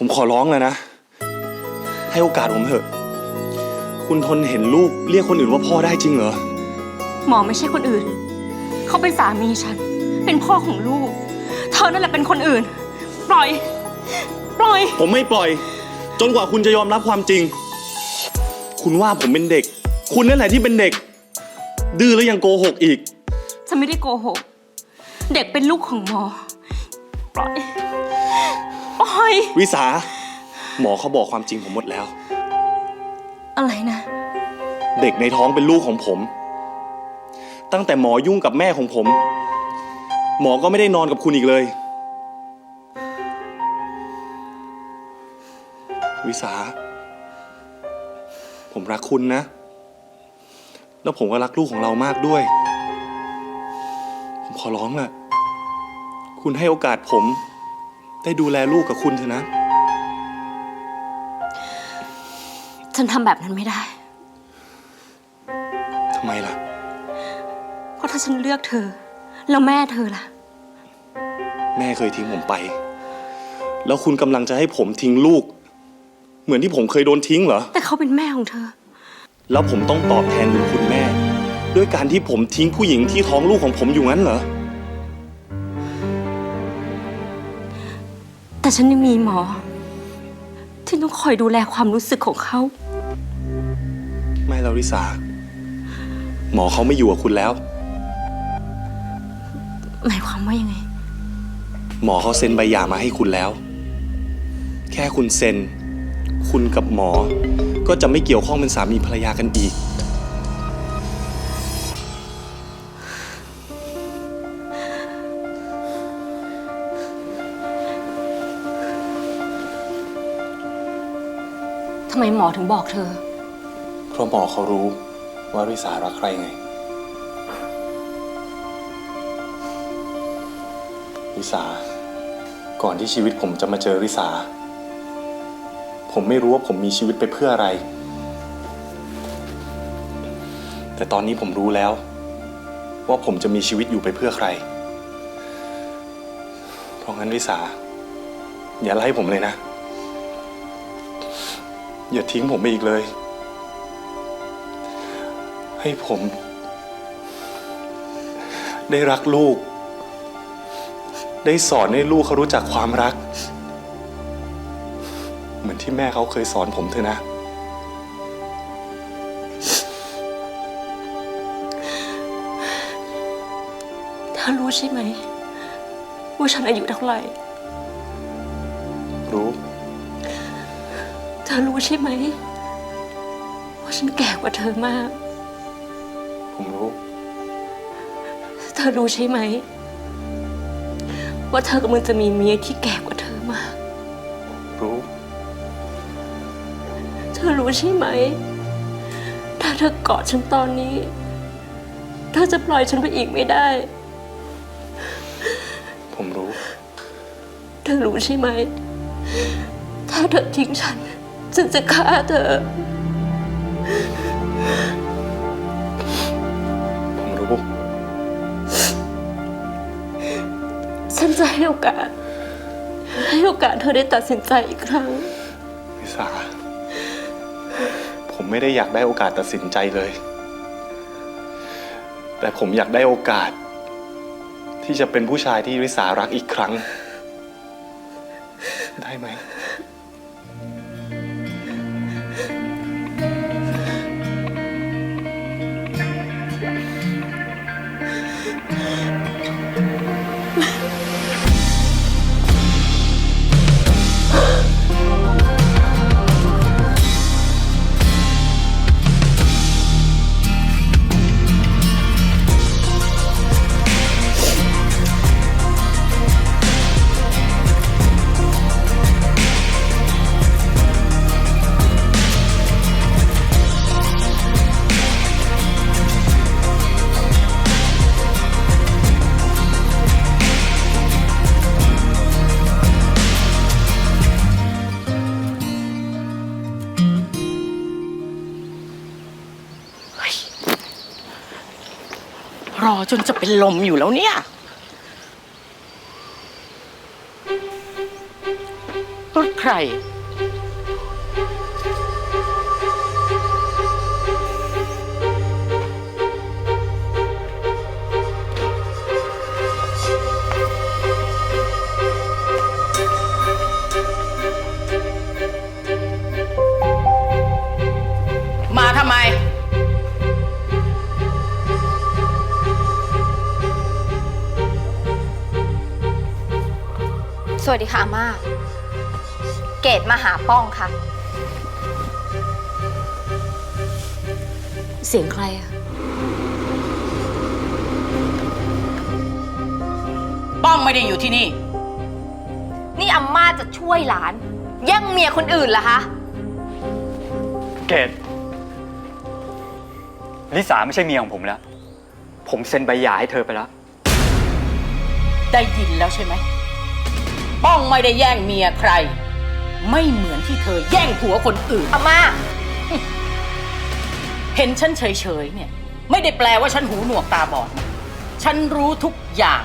ผมขอร้องเลยนะ ให้โอกาสผมเถอะ คุณทนเห็นลูกเรียกคนอื่นว่าพ่อได้จริงเหรอ หมอไม่ใช่คนอื่น เขาเป็นสามีฉัน เป็นพ่อของลูก เธอนั่นแหละเป็นคนอื่น ปล่อย ปล่อย ผมไม่ปล่อย จนกว่าคุณจะยอมรับความจริง คุณว่าผมเป็นเด็ก คุณนั่นแหละที่เป็นเด็ก ดื้อแล้วยังโกหกอีก ฉันไม่ได้โกหก เด็กเป็นลูกของหมอ ปล่อยปล่ อย วิสา หมอเขาบอกความจริงผมหมดแล้ว อะไรนะ เด็กในท้องเป็นลูกของผม ตั้งแต่หมอยุ่งกับแม่ของผม หมอก็ไม่ได้นอนกับคุณอีกเลย วิสา ผมรักคุณนะ แล้วผมก็รักลูกของเรามากด้วย ผมขอร้องแหละคุณให้โอกาสผม ได้ดูแลลูกกับคุณเถอะนะ ฉันทำแบบนั้นไม่ได้ ทำไมล่ะ เพราะถ้าฉันเลือกเธอ แล้วแม่เธอล่ะ แม่เคยทิ้งผมไป แล้วคุณกำลังจะให้ผมทิ้งลูก เหมือนที่ผมเคยโดนทิ้งเหรอ แต่เขาเป็นแม่ของเธอ แล้วผมต้องตอบแทนบุญคุณแม่ ด้วยการที่ผมทิ้งผู้หญิงที่ท้องลูกของผมอยู่งั้นเหรอ แต่ฉันยังมีหมอ ที่ต้องคอยดูแลความรู้สึกของเขา ไม่แล้วริสา หมอเขาไม่อยู่กับคุณแล้ว หมายความว่ายังไง หมอเขาเซ็นใบหย่ามาให้คุณแล้ว แค่คุณเซ็น คุณกับหมอ ก็จะไม่เกี่ยวข้องเป็นสามีภรรยากันอีกำไมหมอถึงบอกเธอ เพราะหมอเขารู้ว่าริสารักใครไง ริสา ก่อนที่ชีวิตผมจะมาเจอริสา ผมไม่รู้ว่าผมมีชีวิตไปเพื่ออะไร แต่ตอนนี้ผมรู้แล้ว ว่าผมจะมีชีวิตอยู่ไปเพื่อใคร เพราะงั้นริสา อย่าไล่ผมเลยนะ อย่าทิ้งผมไปอีกเลย ให้ผม ได้รักลูก ได้สอนให้ลูกเขารู้จักความรัก เหมือนที่แม่เขาเคยสอนผมเถอะนะเธอรู้ใช่ไหม ว่าฉันอายุเท่าไหร่ รู้เธ อรู้ใช่ไหมว่าฉันแก่กว่าเธอมาก ผมรู้ เธอรู้ใช่ไหม ว่าเธอกำลังจะมีเมียที่แก่กว่าเธอมาก รู้ เธอรู้ใช่ไหม ถ้าเธอกอดฉันตอนนี้ เธอจะปล่อยฉันไปอีกไม่ได้ ผมรู้ เธอรู้ใช่ไหม ถ้าเธอทิ้งฉัน ฉันจะฆ่าเธอ ผมรู้ ฉันจะให้โอกาส ให้โอกาสเธอได้ตัดสินใจอีกครั้งลิสา ผมไม่ได้อยากได้โอกาสตัดสินใจเลย แต่ผมอยากได้โอกาส ที่จะเป็นผู้ชายที่ริสารักอีกครั้ง ได้ไหม รอจนจะเป็นลมอยู่แล้วเนี่ยรถใคร วัสดีค่ะอาม่า เกดมาหาป้องค่ะ เสียงใครอะป้องไม่ได้อยู่ที่นี่ นี่อาม่าจะช่วยหลาน แย่งเมียคนอื่นเหรอคะ เกดลิสาไม่ใช่เมียของผมแล้ว ผมเซ็นใบหย่าให้เธอไปแล้ว ได้ยินแล้วใช่ไหม ป้องไม่ได้แย่งเมียใคร ไม่เหมือนที่เธอแย่งผัวคนอื่น อาม่า เห็นฉันเฉยๆเนี่ย ไม่ได้แปลว่าฉันหูหนวกตาบอดนะฉันรู้ทุกอย่าง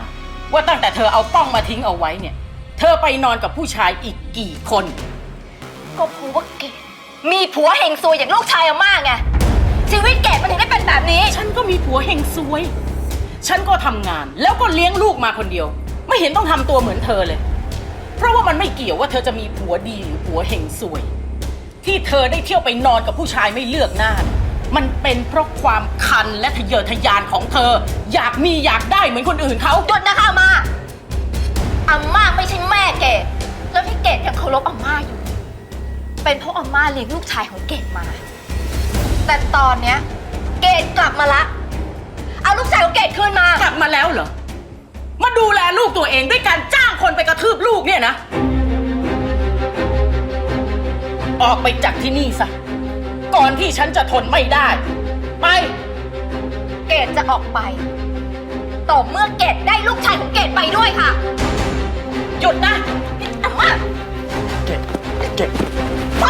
ว่าตั้งแต่เธอเอาป้องมาทิ้งเอาไว้เนี่ย เธอไปนอนกับผู้ชายอีกกี่คน ก็เพราะว่าเกดมีผัวเฮงซวยอย่างลูกชายอาม่าไง ชีวิตเกดมันถึงได้เป็นแบบนี้ ฉันก็มีผัวเฮงซวย ฉันก็ทำงานแล้วก็เลี้ยงลูกมาคนเดียว ไม่เห็นต้องทำตัวเหมือนเธอเลย เพราะว่ามันไม่เกี่ยวว่าเธอจะมีผัวดีหรือผัวเฮงซวย ที่เธอได้เที่ยวไปนอนกับผู้ชายไม่เลือกหน้า มันเป็นเพราะความคันและทะเยอทะยานของเธอ อยากมีอยากได้เหมือนคนอื่นเขา หยุดนะคะอาม่าอาม่าไม่ใช่แม่เกดแล้วที่เกดยังเคารพอาม่าอยู่ เป็นเพราะอาม่าเลี้ยงลูกชายของเกดมา แต่ตอนเนี้ยเกดกลับมาละ เอาลูกชายของเกดคืนมา กลับมาแล้วเหรอ มาดูแลลูกตัวเองด้วยการจ้างคนไปกระทืบลูกเนี่ยนะ ออกไปจากที่นี่ซะ ก่อนที่ฉันจะทนไม่ได้ ไป เกดจะออกไป ต่อเมื่อเกดได้ลูกชายของเกดไปด้วยค่ะ หยุดนะอาม่าเกดเกดไป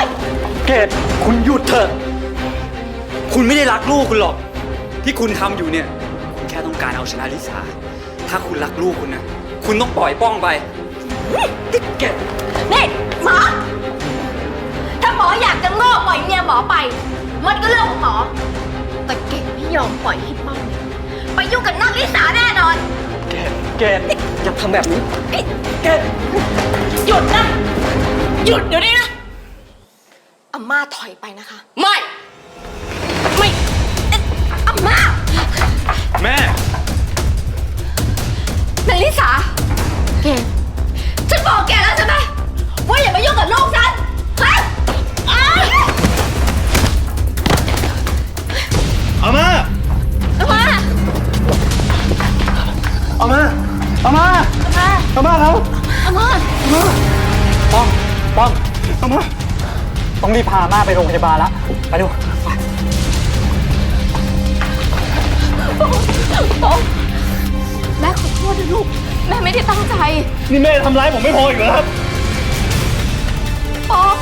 เกดคุณหยุดเถอะ คุณไม่ได้รักลูกคุณหรอก ที่คุณทำอยู่เนี่ย คุณแค่ต้องการเอาชนะลิสา ถ้าคุณรักลูกคุณนะ คุณต้องปล่อยป้องไปเกดนี่หมอ ถ้าหมออยากจะโง่ปล่อยเมียหมอไป มันก็เรื่องของหมอ แต่เกดไม่ยอมปล่อยให้ป้องเนี่ยไปยุ่งกับนักลิสาแน่นอน เกดเกดอย่าทำแบบนี้เกดหยุดนะ หยุดเดี๋ยวนี้นะอาม่าถอยไปนะคะ ไม่ ไม่อาม่าแม่ นันลิสาเกดฉันบอกแกแล้วใช่ไหมว่าอย่ามายุ่งกับลูกฉันฮะอ้าวอาม่าอาม่าอาม่าอาม่าอาม่าครับอาม่าป้องป้องอาม่าต้องรีบพาม่าไปโรงพยาบาลแล้วไปดูไปแม่ขอโทษนะ ลูก แม่ไม่ได้ตั้งใจ นี่แม่ทำร้ายผมไม่พออีกเหรอครับ ป้อง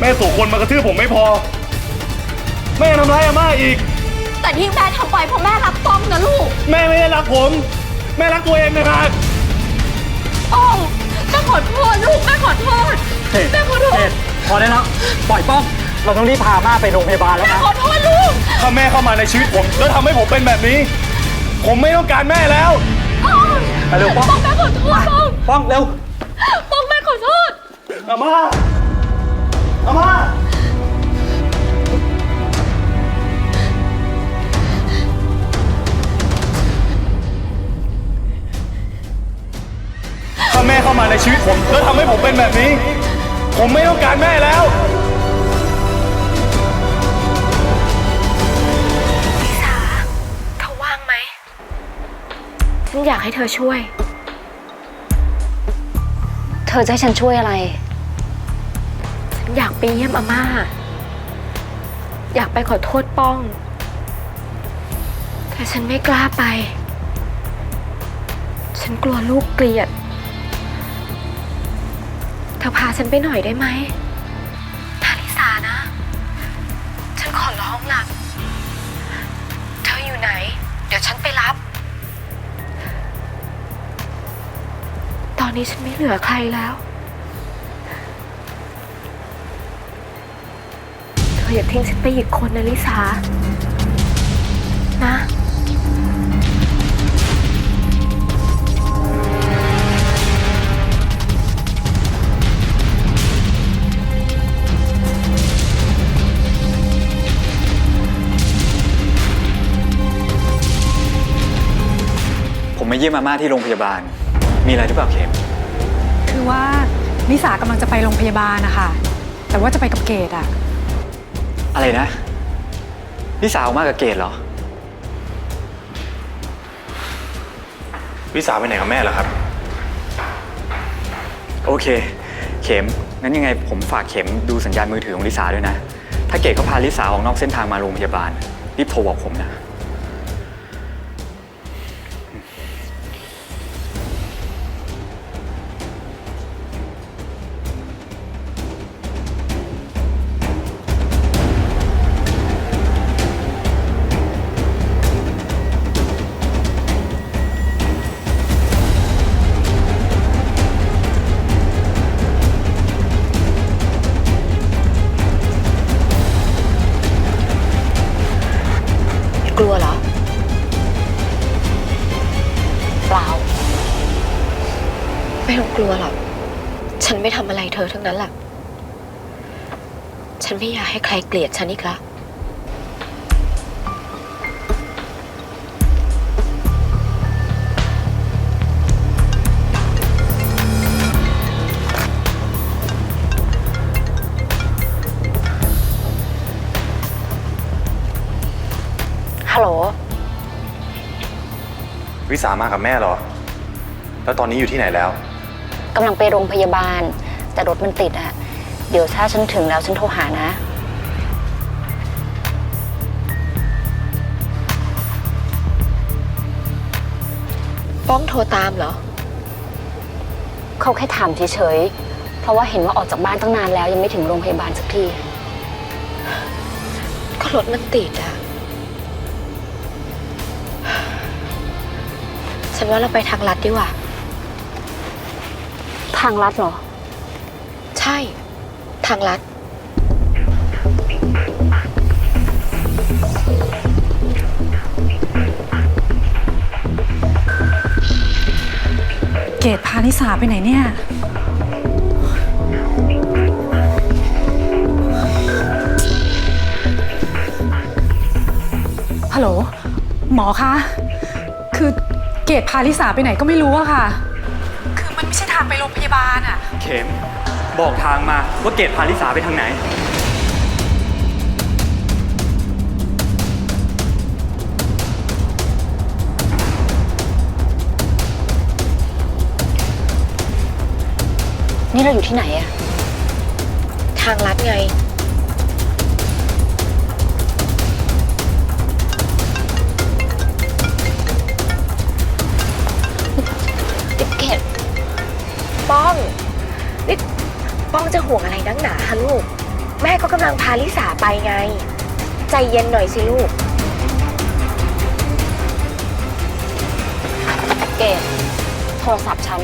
แม่ส่งคนมากระทืบผมไม่พอ แม่ทำร้ายอาม่าอีก แต่ที่แม่ทำไปเพราะแม่รักป้องนะลูก แม่ไม่ได้รักผม แม่รักตัวเองนะครับป้องแม่ขอโทษลูกแม่ขอโทษเกดแม่ขอโทเกษดพอได้แล้ว ปล่อยป้อง เราต้องรีบพาม่าไปโรงพยาบาลแล้วแม่นะ ขอโทษลูก ถ้าแม่เข้ามาในชีวิตผม แล้วทำให้ผมเป็นแบบนี้ ผมไม่ต้องการแม่แล้วป้อง ไปเร็วป้องป้องแม่ขอโทษป้องป้องเร็วป้องแม่ขอโทษอาม่าอาม่าถ้าแม่เข้ามาในชีวิตผมแล้วทำให้ผมเป็นแบบนี้ ผมไม่ต้องการแม่แล้ว อยากให้เธอช่วย เธอจะให้ฉันช่วยอะไร ฉันอยากไปเยี่ยมอาม่า อยากไปขอโทษป้อง แต่ฉันไม่กล้าไป ฉันกลัวลูกเกลียด เธอพาฉันไปหน่อยได้ไหม นี้ฉันไม่เหลือใครแล้ว เธออย่าทิ้งฉันไปอีกคนนะลิสา นะผมมาเยี่ยมมาม่าที่โรงพยาบาล มีอะไรหรือเปล่าเข็มคือว่านิสากำลังจะไปโรงพยาบาลนะคะแต่ว่าจะไปกับเกดอะอะไรนะพี่สาวมากกับเกดเหรอ วิสาไปไหนกับแม่เหรอครับ โอเค เข็มงั้นยังไงผมฝากเข็มดูสัญญาณมือถือของลิสาด้วยนะ ถ้าเกดเขาพาลิสาออกนอกเส้นทางมาโรงพยาบาลรีบโทรบอกผมนะ ไม่ต้องกลัวหรอก ฉันไม่ทำอะไรเธอทั้งนั้นแหละ ฉันไม่อยากให้ใครเกลียดฉันอีกแล้วฮัลโหล วิสามากับแม่เหรอ แล้วตอนนี้อยู่ที่ไหนแล้ว กำลังไปโรงพยาบาล แต่รถมันติดอะเดี๋ยวถ้าฉันถึงแล้วฉันโทรหานะ ป้องโทรตามเหรอ เขาแค่ถามเฉยๆ เพราะว่าเห็นว่าออกจากบ้านตั้งนานแล้วยังไม่ถึงโรงพยาบาลสักที ก็รถมันติดอะฉันว่าเราไปทางลัดดีกว่าทางลัดเหรอ ใช่ ทางลัด เกดพานิสาไปไหนเนี่ย ฮัลโหล หมอคะ คือเกดพาลิสาไปไหนก็ไม่รู้อะค่ะคือมันไม่ใช่ ทางไปโรงพยาบาลอะเข็ม บอกทางมาว่าเกดพาลิสาไปทางไหน นี่เราอยู่ที่ไหนอะทางลัดไงติ๊กเก็ต ป้องนี่ป้องจะห่วงอะไรนักหนาคะลูก แม่ก็กำลังพาลิสาไปไง ใจเย็นหน่อยสิลูก เกดโทรศัพท์ฉัน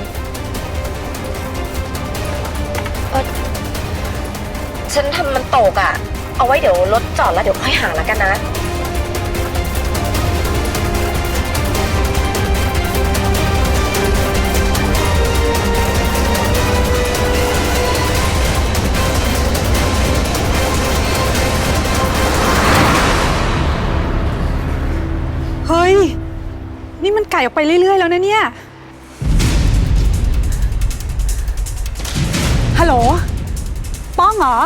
ฉันทำมันตกอะ่ะ เอาไว้เดี๋ยวรถจอดแล้วเดี๋ยวค่อยหาแล้วกันนะ นี่มันไก่ออกไปเรื่อย ๆ แล้วนะเนี่ย ฮัลโหล ป้องเหรอ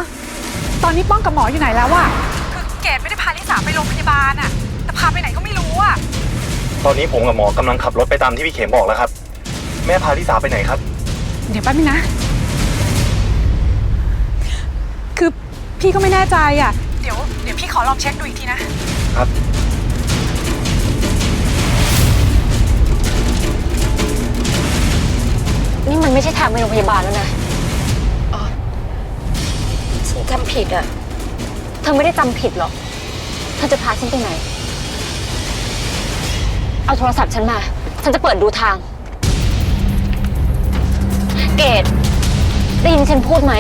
ตอนนี้ป้องกับหมออยู่ไหนแล้วอะคือเกดไม่ได้พาลิสาไปโรงพยาบาลอะแต่พาไปไหนก็ไม่รู้อะตอนนี้ผมกับหมอกำลังขับรถไปตามที่พี่เข็มบอกแล้วครับ แม่พาวิสาไปไหนครับ เดี๋ยวแป๊บนึงนะ คือพี่ก็ไม่แน่ใจอะเดี๋ยวเดี๋ยวพี่ขอลองเช็คดูอีกทีนะ ครับ นี่มันไม่ใช่ทางไปโรงพยาบาลแล้วนะอ๋อฉันจำผิดอะเธอไม่ได้จำผิดหรอก เธอจะพาฉันไปไหน เอาโทรศัพท์ฉันมา ฉันจะเปิดดูทาง เกดได้ยินฉันพูดไหม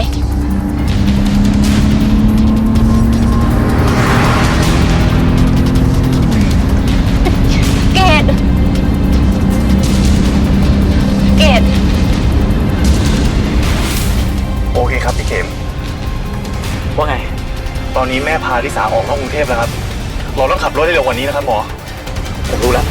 นี้แม่พาลิสาออกนอกกรุงเทพแล้วครับ เราต้องขับรถให้เร็วกว่านี้นะครับหมอ ผมรู้แล้ว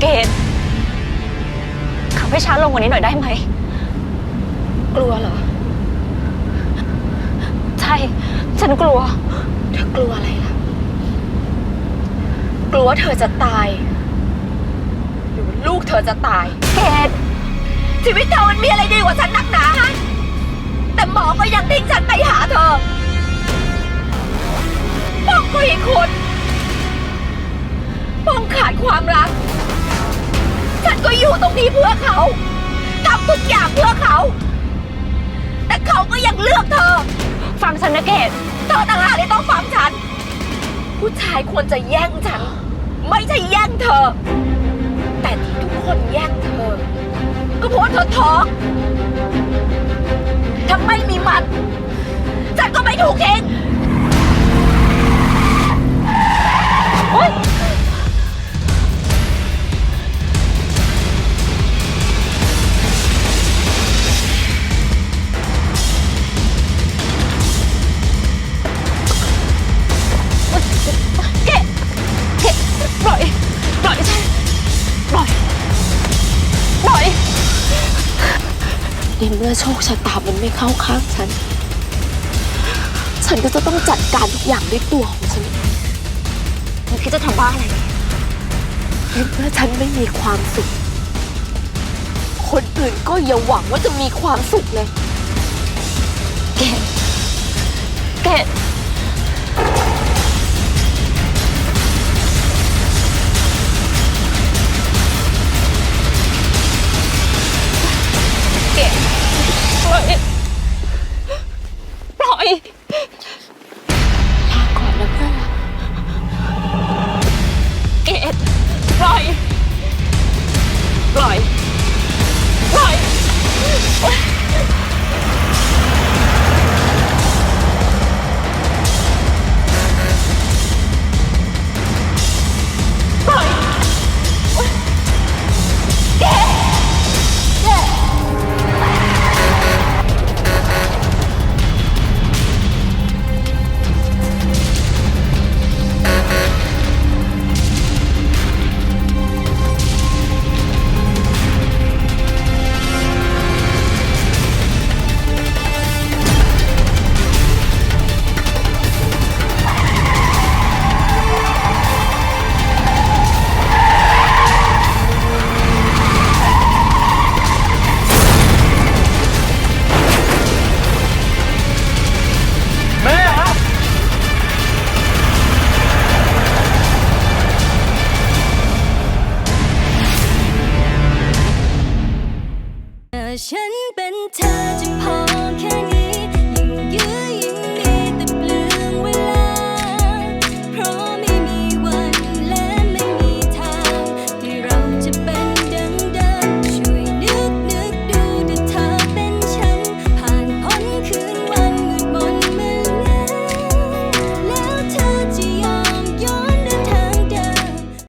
เกดขับให้ช้าลงกว่านี้หน่อยได้ไหม วเหรอ ใช่ ฉันกลัว เธอกลัวอะไรล่ะ กลัวว่าเธอจะตาย หรือว่าลูกเธอจะตายเกดชีวิตเธอมันมีอะไรดีกว่าฉันนักหนาฮะแต่หมอก็ยังทิ้งฉันไปหาเธอป้องก็อีกคนป้องขาดความรัก ฉันก็อยู่ตรงนี้เพื่อเขาทำทุกอย่างเพื่อเขาแต่ เขาก็ยังเลือกเธอ ฟังฉันนะเกดเธอต่างหากที่ต้องฟังฉัน ผู้ชายควรจะแย่งฉัน ไม่ใช่แย่งเธอ แต่ที่ทุกคนแย่งเธอ ก็เพราะว่าเธอท้องถ้าไม่มีมัน ฉันก็ไม่ถูกทิ้งโอ๊ย โชคชะตามันไม่เข้าข้างฉัน ฉันก็จะต้องจัดการทุกอย่างด้วยตัวของฉันมันคิดจะทำบ้าอะไรในเมื่อฉันไม่มีความสุข คนอื่นก็อย่าหวังว่าจะมีความสุขเลยเกดเกด